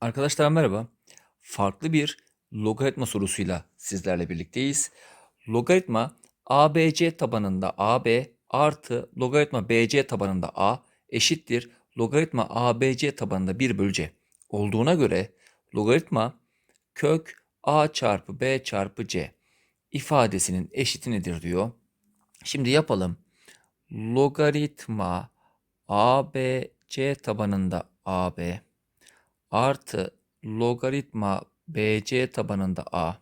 Arkadaşlar merhaba. Farklı bir logaritma sorusuyla sizlerle birlikteyiz. Logaritma ABC tabanında AB artı logaritma BC tabanında A eşittir logaritma ABC tabanında 1 bölü C olduğuna göre logaritma kök A çarpı B çarpı C ifadesinin eşiti nedir diyor. Şimdi yapalım. Logaritma ABC tabanında AB artı logaritma BC tabanında A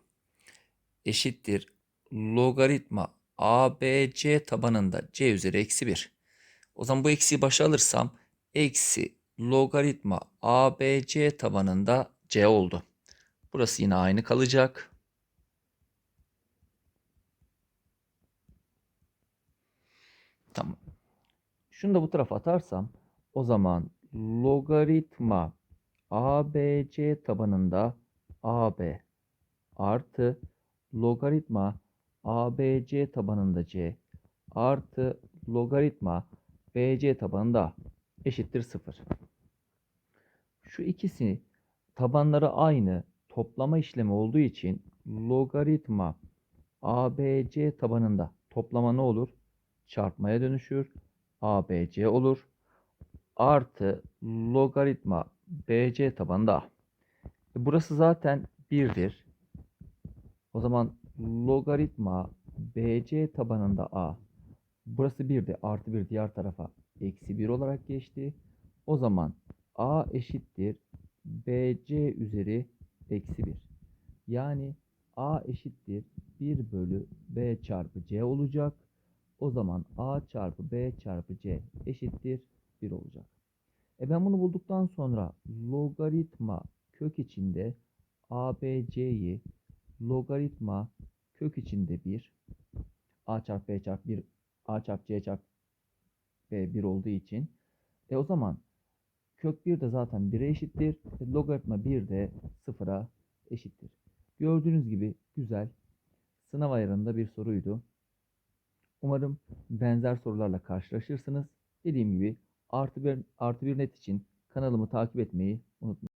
eşittir logaritma ABC tabanında C üzeri eksi 1. O zaman bu eksiği başa alırsam eksi logaritma ABC tabanında C oldu. Burası yine aynı kalacak. Tamam. Şunu da bu tarafa atarsam o zaman logaritma ABC tabanında AB artı logaritma ABC tabanında C artı logaritma BC tabanında eşittir 0. Şu ikisini tabanları aynı toplama işlemi olduğu için logaritma ABC tabanında toplama ne olur? Çarpmaya dönüşür. ABC olur. Artı logaritma BC tabanında A. E, Burası zaten 1'dir. O zaman logaritma BC tabanında A. Burası 1'di. Artı 1 diğer tarafa eksi 1 olarak geçti. O zaman A eşittir BC üzeri eksi 1. Yani A eşittir 1 bölü B çarpı C olacak. O zaman A çarpı B çarpı C eşittir 1 olacak. E ben bunu bulduktan sonra logaritma kök içinde ABC'yi logaritma kök içinde 1 A çarpı B çarpı 1 A çarpı C çarpı B 1 olduğu için e o zaman kök 1 de zaten 1'e eşittir. E, logaritma 1 de 0'a eşittir. Gördüğünüz gibi güzel sınav ayarında bir soruydu. Umarım benzer sorularla karşılaşırsınız. Dediğim gibi artı bir, artı bir net için kanalımı takip etmeyi unutmayın.